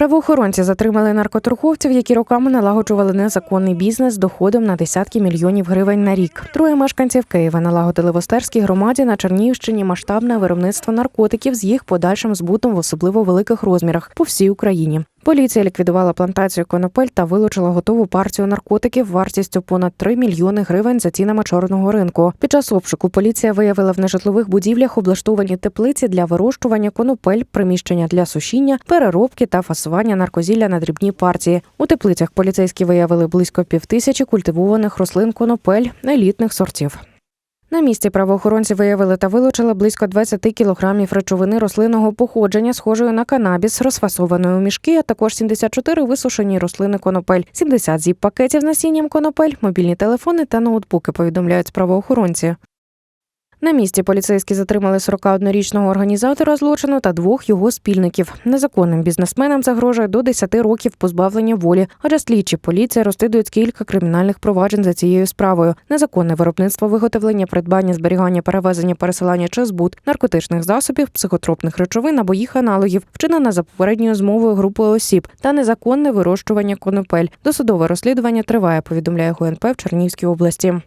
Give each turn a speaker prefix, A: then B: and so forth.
A: Правоохоронці затримали наркоторговців, які роками налагоджували незаконний бізнес з доходом на десятки мільйонів гривень на рік. Троє мешканців Києва налагодили в Остерській громаді на Чернігівщині масштабне виробництво наркотиків з їх подальшим збутом в особливо великих розмірах по всій Україні. Поліція ліквідувала плантацію конопель та вилучила готову партію наркотиків вартістю понад 3 мільйони гривень за цінами чорного ринку. Під час обшуку поліція виявила в нежитлових будівлях облаштовані теплиці для вирощування конопель, приміщення для сушіння, переробки та фасування наркозілля на дрібні партії. У теплицях поліцейські виявили близько півтисячі культивованих рослин конопель елітних сортів. На місці правоохоронці виявили та вилучили близько 20 кілограмів речовини рослинного походження, схожої на канабіс, розфасованої у мішки, а також 74 висушені рослини конопель, 70 зіп пакетів з насінням конопель, мобільні телефони та ноутбуки. Повідомляють правоохоронці. На місці поліцейські затримали 41-річного організатора злочину та двох його спільників. Незаконним бізнесменам загрожує до 10 років позбавлення волі, адже слідчі поліція розслідують кілька кримінальних проваджень за цією справою: незаконне виробництво, виготовлення, придбання, зберігання, перевезення, пересилання чи збут наркотичних засобів, психотропних речовин або їх аналогів, вчинена за попередньою змовою групою осіб та незаконне вирощування конопель. Досудове розслідування триває. Повідомляє ГУНП в Чернігівській області.